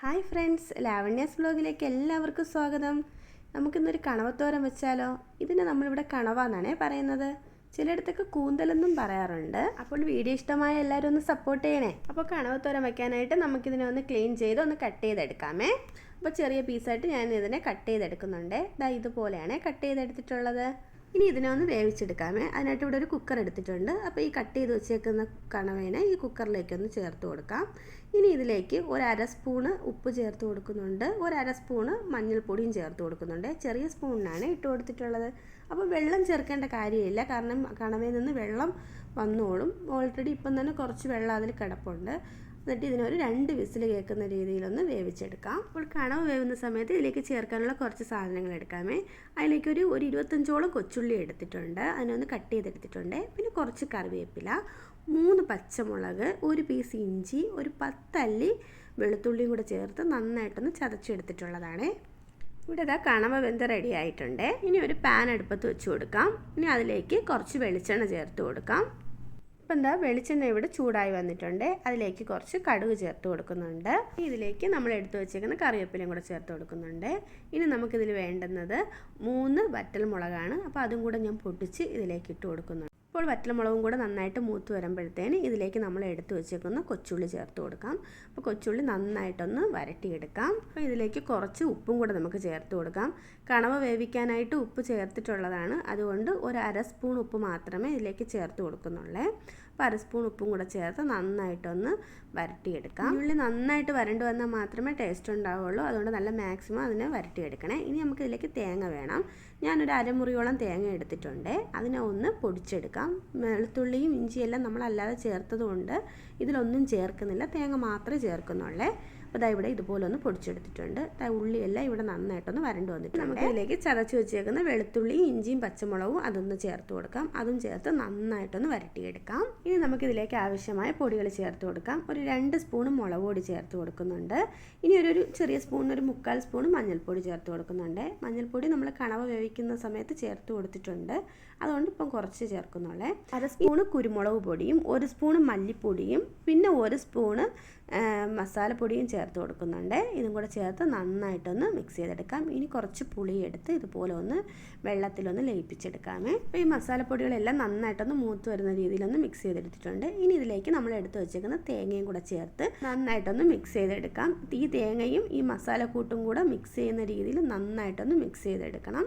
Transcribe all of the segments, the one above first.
Hi friends ലാവണ്യാസ് ബ്ലോഗിലേക്ക് എല്ലാവർക്കും സ്വാഗതം. നമുക്കിന്നൊരു കണവത്തോരൻ വെച്ചാലോ? ഇതിനെ നമ്മളിവിടെ കണവ എന്നാണേ പറയുന്നത്. ചിലയിടത്തൊക്കെ കൂന്തലെന്നും പറയാറുണ്ട്. അപ്പോൾ വീഡിയോ ഇഷ്ടമായ എല്ലാവരും ഒന്ന് സപ്പോർട്ട് ചെയ്യണേ. അപ്പോൾ കണവത്തോരൻ വെക്കാനായിട്ട് നമുക്കിതിനെ ഒന്ന് ക്ലീൻ ചെയ്ത് ഒന്ന് കട്ട് ചെയ്തെടുക്കാമേ. അപ്പോൾ ചെറിയ പീസായിട്ട് ഞാൻ ഇതിനെ കട്ട് ചെയ്തെടുക്കുന്നുണ്ട്. ഇതാ ഇതുപോലെയാണ് കട്ട് ചെയ്തെടുത്തിട്ടുള്ളത്. ഇനി ഇതിനെ ഒന്ന് വേവിച്ചെടുക്കാമേ അതിനായിട്ട് ഇവിടെ ഒരു കുക്കർ എടുത്തിട്ടുണ്ട്. അപ്പോൾ ഈ കട്ട് ചെയ്ത് വെച്ചേക്കുന്ന കണവേനെ ഈ കുക്കറിലേക്ക് ഒന്ന് ചേർത്ത് കൊടുക്കാം. ഇനി ഇതിലേക്ക് ഒരു അര സ്പൂണ് ഉപ്പ് ചേർത്ത് കൊടുക്കുന്നുണ്ട്. ഒരു അര സ്പൂണ് മഞ്ഞൾപ്പൊടിയും ചേർത്ത് കൊടുക്കുന്നുണ്ട്. ചെറിയ സ്പൂണിനാണ് ഇട്ട് കൊടുത്തിട്ടുള്ളത്. അപ്പോൾ വെള്ളം ചേർക്കേണ്ട കാര്യമില്ല. കാരണം കണവയിൽ നിന്ന് വെള്ളം വന്നോളും. ഓൾറെഡി ഇപ്പം തന്നെ കുറച്ച് വെള്ളം അതിൽ കിടപ്പുണ്ട്. എന്നിട്ട് ഇതിനൊരു രണ്ട് വിസിൽ കേൾക്കുന്ന രീതിയിലൊന്ന് വേവിച്ചെടുക്കാം. അപ്പോൾ കണവ് വേവുന്ന സമയത്ത് ഇതിലേക്ക് ചേർക്കാനുള്ള കുറച്ച് സാധനങ്ങൾ എടുക്കാമേ. അതിലേക്കൊരു ഒരു ഇരുപത്തഞ്ചോളം കൊച്ചുള്ളി എടുത്തിട്ടുണ്ട്. അതിനൊന്ന് കട്ട് ചെയ്തെടുത്തിട്ടുണ്ട്. പിന്നെ കുറച്ച് കറിവേപ്പില മൂന്ന് പച്ചമുളക് ഒരു പീസ് ഇഞ്ചി ഒരു പത്തല്ലി വെളുത്തുള്ളിയും കൂടെ ചേർത്ത് നന്നായിട്ടൊന്ന് ചതച്ചെടുത്തിട്ടുള്ളതാണ്. ഇവിടെ ഇതാ കണവ വെന്ത് റെഡി ആയിട്ടുണ്ട്. ഇനി ഒരു പാൻ അടുപ്പത്ത് വെച്ച് കൊടുക്കാം. ഇനി അതിലേക്ക് കുറച്ച് വെളിച്ചെണ്ണ ചേർത്ത് കൊടുക്കാം. ഇപ്പം എന്താ വെളിച്ചെണ്ണ ഇവിടെ ചൂടായി വന്നിട്ടുണ്ട്. അതിലേക്ക് കുറച്ച് കടുക് ചേർത്ത് കൊടുക്കുന്നുണ്ട്. ഇതിലേക്ക് നമ്മൾ എടുത്തു വെച്ചേക്കുന്ന കറിവേപ്പിലയും കൂടെ ചേർത്ത് കൊടുക്കുന്നുണ്ട്. ഇനി നമുക്കിതിൽ വേണ്ടുന്നത് മൂന്ന് വറ്റൽ മുളകാണ് അപ്പോൾ അതും കൂടെ ഞാൻ പൊട്ടിച്ച് ഇതിലേക്ക് ഇട്ട് കൊടുക്കുന്നുണ്ട്. ഇപ്പോൾ വറ്റൽമുളകും കൂടെ നന്നായിട്ട് മൂത്ത് വരുമ്പോഴത്തേന് ഇതിലേക്ക് നമ്മൾ എടുത്തു വെച്ചേക്കുന്ന കൊച്ചുള്ളി ചേർത്ത് കൊടുക്കാം. അപ്പോൾ കൊച്ചുള്ളി നന്നായിട്ടൊന്ന് വരട്ടിയെടുക്കാം. അപ്പോൾ ഇതിലേക്ക് കുറച്ച് ഉപ്പും കൂടെ നമുക്ക് ചേർത്ത് കൊടുക്കാം. കണവ വേവിക്കാനായിട്ട് ഉപ്പ് ചേർത്തിട്ടുള്ളതാണ്. അതുകൊണ്ട് ഒരു അര സ്പൂൺ ഉപ്പ് മാത്രമേ ഇതിലേക്ക് ചേർത്ത് കൊടുക്കുന്നുള്ളേ. അപ്പോൾ അര സ്പൂൺ ഉപ്പും കൂടെ ചേർത്ത് നന്നായിട്ടൊന്ന് വരട്ടിയെടുക്കാം. ഉള്ളി നന്നായിട്ട് വരണ്ടു വന്നാൽ മാത്രമേ ടേസ്റ്റ് ഉണ്ടാവുള്ളൂ. അതുകൊണ്ട് നല്ല മാക്സിമം അതിനെ വരട്ടിയെടുക്കണേ. ഇനി നമുക്ക് ഇതിലേക്ക് തേങ്ങ വേണം. ഞാനൊരു അരമുറിയോളം തേങ്ങ എടുത്തിട്ടുണ്ട്. അതിനെ ഒന്ന് പൊടിച്ചെടുക്കാം. വെളുത്തുള്ളിയും ഇഞ്ചിയെല്ലാം നമ്മളല്ലാതെ ചേർത്തതുകൊണ്ട് ഇതിലൊന്നും ചേർക്കുന്നില്ല. തേങ്ങ മാത്രമേ ചേർക്കുന്നുള്ളേ. അപ്പോൾ ഇതാ ഇവിടെ ഇതുപോലെ ഒന്ന് പൊടിച്ചെടുത്തിട്ടുണ്ട്. ഉള്ളിയെല്ലാം ഇവിടെ നന്നായിട്ടൊന്ന് വരണ്ടു വന്നിട്ട് നമുക്ക് ഇതിലേക്ക് ചതച്ച് വെച്ചേക്കുന്ന വെളുത്തുള്ളിയും ഇഞ്ചിയും പച്ചമുളകും അതൊന്ന് ചേർത്ത് കൊടുക്കാം. അതും ചേർത്ത് നന്നായിട്ടൊന്ന് വരട്ടിയെടുക്കാം. ഇനി നമുക്ക് ഇതിലേക്ക് ആവശ്യമായ പൊടികൾ ചേർത്ത് കൊടുക്കാം. ഒരു രണ്ട് സ്പൂൺ മുളക് പൊടി ചേർത്ത് കൊടുക്കുന്നുണ്ട്. ഇനി ഒരു ചെറിയ സ്പൂൺ ഒരു മുക്കാൽ സ്പൂൺ മഞ്ഞൾപ്പൊടി ചേർത്ത് കൊടുക്കുന്നുണ്ട്. മഞ്ഞൾപ്പൊടി നമ്മൾ കണവ വേവിക്കുന്ന സമയത്ത് ചേർത്ത് കൊടുത്തിട്ടുണ്ട്. അതുകൊണ്ട് ഇപ്പം കുറച്ച് ചേർക്കുന്നുള്ളേ. അര സ്പൂണ് കുരുമുളക് പൊടിയും ഒരു സ്പൂണ് മല്ലിപ്പൊടിയും പിന്നെ ഒരു സ്പൂണ് മസാലപ്പൊടിയും ചേർത്ത് കൊടുക്കുന്നുണ്ട്. ഇതും കൂടെ ചേർത്ത് നന്നായിട്ടൊന്ന് മിക്സ് ചെയ്തെടുക്കാം. ഇനി കുറച്ച് പുളി എടുത്ത് ഇതുപോലെ ഒന്ന് വെള്ളത്തിലൊന്ന് ലയിപ്പിച്ചെടുക്കാമേ. അപ്പോൾ ഈ മസാലപ്പൊടികളെല്ലാം നന്നായിട്ടൊന്ന് മൂത്ത് വരുന്ന രീതിയിലൊന്ന് മിക്സ് ചെയ്തെടുത്തിട്ടുണ്ട്. ഇനി ഇതിലേക്ക് നമ്മൾ എടുത്ത് വെച്ചേക്കുന്ന തേങ്ങയും കൂടെ ചേർത്ത് നന്നായിട്ടൊന്ന് മിക്സ് ചെയ്തെടുക്കാം. ഈ തേങ്ങയും ഈ മസാലക്കൂട്ടും കൂടെ മിക്സ് ചെയ്യുന്ന രീതിയിൽ നന്നായിട്ടൊന്ന് മിക്സ് ചെയ്തെടുക്കണം.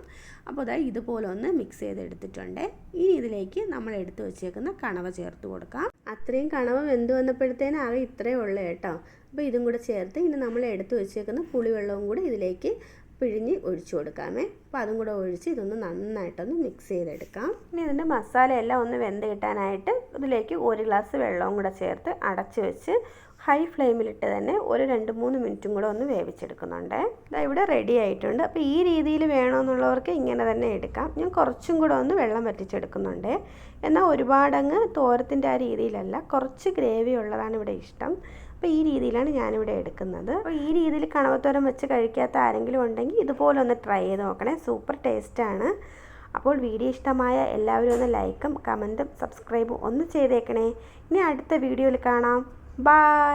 അപ്പോൾ അതായത് ഇതുപോലെ ഒന്ന് മിക്സ് ചെയ്തെടുത്തിട്ടുണ്ട്. ഇനി ഇതിലേക്ക് നമ്മൾ എടുത്ത് വെച്ചേക്കുന്ന കണവ ചേർത്ത് കൊടുക്കാം. അത്രയും കണവ വെന്ത് വന്നപ്പോഴത്തേന് ആകെ ഇത്രയേ ഉള്ളൂ കേട്ടോ. അപ്പോൾ ഇതും കൂടെ ചേർത്ത് ഇനി നമ്മൾ എടുത്തു വെച്ചേക്കുന്ന പുളിവെള്ളവും കൂടെ ഇതിലേക്ക് പിഴിഞ്ഞ് ഒഴിച്ചു കൊടുക്കാമേ. അപ്പോൾ അതും കൂടെ ഒഴിച്ച് ഇതൊന്ന് നന്നായിട്ടൊന്ന് മിക്സ് ചെയ്തെടുക്കാം. ഇനി ഇതിന്റെ മസാലയെല്ലാം ഒന്ന് വെന്ത് കിട്ടാനായിട്ട് ഇതിലേക്ക് ഒരു ഗ്ലാസ് വെള്ളവും കൂടെ ചേർത്ത് അടച്ച് വെച്ച് ഹൈ ഫ്ലെയിമിലിട്ട് തന്നെ ഒരു രണ്ട് മൂന്ന് മിനിറ്റും കൂടെ ഒന്ന് വേവിച്ചെടുക്കുന്നുണ്ട്. ഇതാ ഇവിടെ റെഡി ആയിട്ടുണ്ട്. അപ്പോൾ ഈ രീതിയിൽ വേണമെന്നുള്ളവർക്ക് ഇങ്ങനെ തന്നെ എടുക്കാം. ഞാൻ കുറച്ചും കൂടെ ഒന്ന് വെള്ളം വറ്റിച്ചെടുക്കുന്നുണ്ട്. എന്നാൽ ഒരുപാടങ്ങ് തോരത്തിന്റെ ആ രീതിയിലല്ല കുറച്ച് ഗ്രേവി ഉള്ളതാണ് ഇവിടെ ഇഷ്ടം. അപ്പോൾ ഈ രീതിയിലാണ് ഞാനിവിടെ എടുക്കുന്നത്. അപ്പോൾ ഈ രീതിയിൽ കണവത്തോരം വെച്ച് കഴിക്കാത്ത ആരെങ്കിലും ഉണ്ടെങ്കിൽ ഇതുപോലെ ഒന്ന് ട്രൈ ചെയ്ത് നോക്കണേ. സൂപ്പർ ടേസ്റ്റാണ് അപ്പോൾ വീഡിയോ ഇഷ്ടമായ എല്ലാവരും ഒന്ന് ലൈക്കും കമന്റും സബ്സ്ക്രൈബും ഒന്ന് ചെയ്തേക്കണേ. ഇനി അടുത്ത വീഡിയോയിൽ കാണാം. Bye.